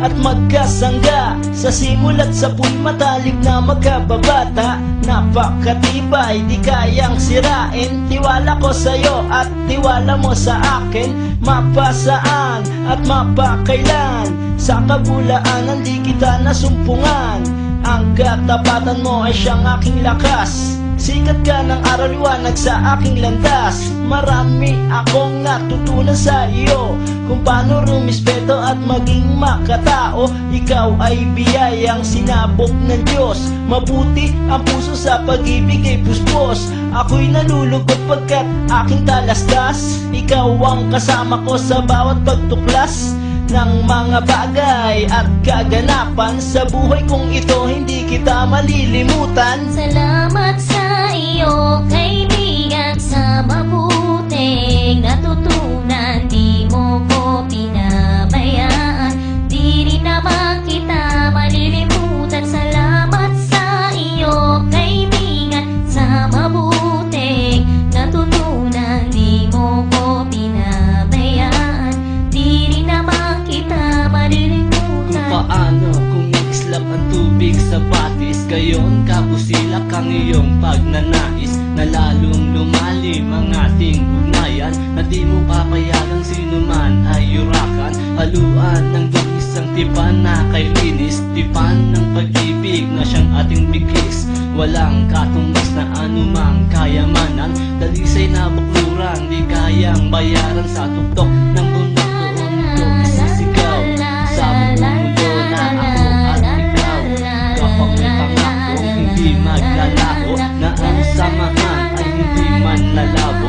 at magkasangga. Sa simulat sa matalik na magkababata. Napakatibay, di kayang sirain. Tiwala ko sa'yo at tiwala mo sa akin. Mapasaan at mapakailan. Sa kabulaanan di kita nasumpungan. Ang katapatan mo ay siyang aking lakas. Sikat ka ng araw liwanag sa aking landas. Marami akong natutunan sa iyo Kung paano rumispeto at maging makatao. Ikaw ay biyayang sinabok ng Diyos. Mabuti ang puso sa pag-ibig ay puspos. Ako'y nalulugod pagkat aking talastas. Ikaw ang kasama ko sa bawat pagtuklas ng mga bagay at kaganapan Sa buhay kong ito. Hindi kita malilimutan. Salamat sa iyo, kaibigan, sa batis Gayon kabusilak ang iyong pagnanais Na lalong lumalim ang ating ugnayan Na di mo papayagang sino man ay yurakan. Haluan ng dungis ang tipan na kay linis Tipan ng pag-ibig na siyang ating bigkis Walang katumbas na anumang kayamanan Dalisay na bukluran Di kayang bayaran sa tuktok ng bundok man lalabo